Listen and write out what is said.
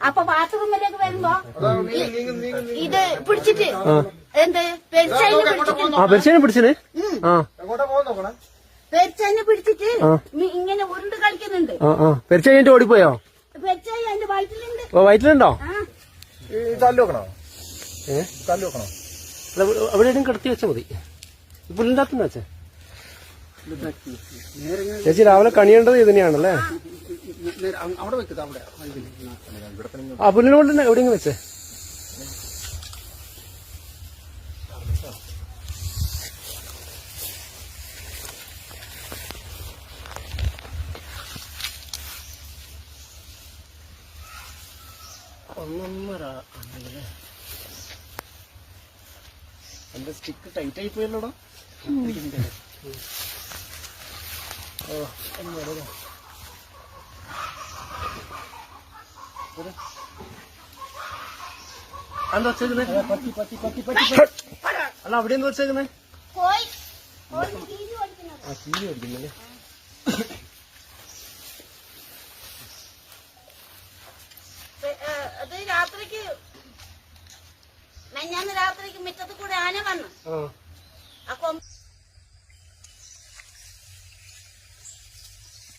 അപ്പൊ ബാത്റൂമിലേക്ക് വരുമ്പോ ഇത് പിടിച്ചിട്ട് എന്ത്? പെരിച്ചു പിടിച്ചിട്ട് ആ പെരിച്ചേനെ പെരിച്ചൈനെ പിടിച്ചിട്ട് ഇങ്ങനെ ഉരുണ്ട് കളിക്കുന്നുണ്ട്. ആ ആ. പെരിച്ച ഓടിപ്പോയോ? പെരിച്ചായി അതിന്റെ വയറ്റിലുണ്ട്. ഓ വയറ്റിലുണ്ടോ? ആ. തല്ലു വെക്കണോ? ഏ? തല്ലു വെക്കണോ? എവിടെയും കിടത്തി വെച്ചാൽ മതി. ഈ പുല്ലിന്റെ അകത്തുനിന്ന് വെച്ചേ. ചേച്ചി രാവിലെ കണിയേണ്ടത് ഇത് തന്നെയാണല്ലേ അവിടെ വെക്കത് അവിടെ. ആ പുല്ലിനോട് തന്നെ എവിടെയെങ്കിലും വെച്ചേ. ഒന്നൊന്നര എന്റെ സ്റ്റിക്ക് ടൈറ്റ് ആയി പോയല്ലോടാ? ഓ ഒന്ന് വരൂ. വരൂ. അതെന്താ വെച്ചേക്കുന്നേ അല്ല അവിടെ എന്താ വെച്ചേക്കുന്നേ? ആ കീരി ഓടിക്കുന്നല്ലേ? അത് രാത്രിക്ക് ഞാൻ രാത്രിക്ക് മുറ്റത്ത് കൂടെ ആന വന്നു.